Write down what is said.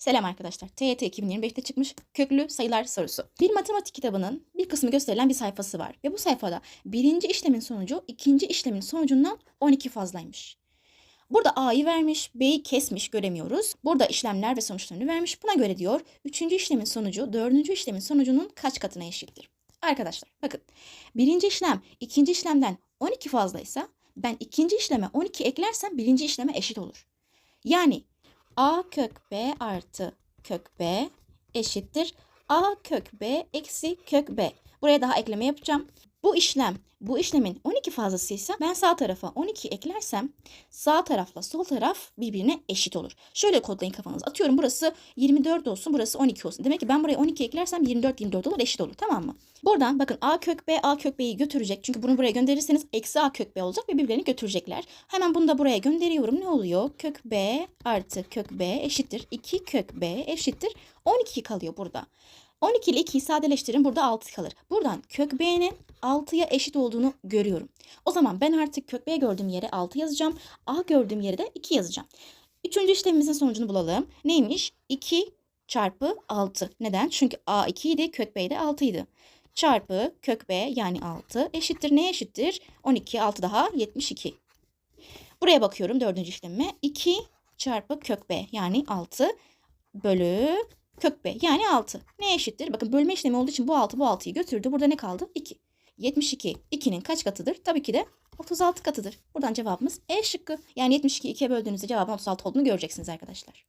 Selam arkadaşlar. TYT 2025'te çıkmış köklü sayılar sorusu. Bir matematik kitabının bir kısmı gösterilen bir sayfası var. Ve bu sayfada birinci işlemin sonucu ikinci işlemin sonucundan 12 fazlaymış. Burada A'yı vermiş, B'yi kesmiş göremiyoruz. Burada işlemler ve sonuçlarını vermiş. Buna göre diyor üçüncü işlemin sonucu dördüncü işlemin sonucunun kaç katına eşittir? Arkadaşlar bakın birinci işlem ikinci işlemden 12 fazlaysa ben ikinci işleme 12 eklersem birinci işleme eşit olur. Yani a kök b artı kök b eşittir a kök b eksi kök b. Buraya daha ekleme yapacağım. Bu işlem bu işlemin 12 fazlasıysa ben sağ tarafa 12 eklersem sağ tarafla sol taraf birbirine eşit olur. Şöyle kodlayın kafanızı. Atıyorum burası 24 olsun burası 12 olsun. Demek ki ben buraya 12 eklersem 24 24 olur eşit olur tamam mı? Buradan bakın a kök b a kök b'yi götürecek. Çünkü bunu buraya gönderirseniz eksi a kök b olacak ve birbirlerini götürecekler. Hemen bunu da buraya gönderiyorum. Ne oluyor? Kök b artı kök b eşittir. 2 kök b eşittir. 12 kalıyor burada. 12 ile 2'yi sadeleştirin burada 6 kalır. Buradan kök b'nin 6'ya eşit olduğunu görüyorum. O zaman ben artık kök b gördüğüm yere 6 yazacağım. A gördüğüm yere de 2 yazacağım. Üçüncü işlemimizin sonucunu bulalım. Neymiş? 2 çarpı 6. Neden? Çünkü a 2 idi, kök b de 6 idi. Çarpı kök b yani 6 eşittir. Neye eşittir? 12, 6 daha 72. Buraya bakıyorum dördüncü işlemime. 2 çarpı kök b yani 6 bölü kök b yani 6. Ne eşittir? Bakın bölme işlemi olduğu için bu 6 bu 6'yı götürdü. Burada ne kaldı? 2. 72 2'nin kaç katıdır? Tabii ki de 36 katıdır. Buradan cevabımız E şıkkı. Yani 72 2'ye böldüğünüzde cevabın 36 olduğunu göreceksiniz arkadaşlar.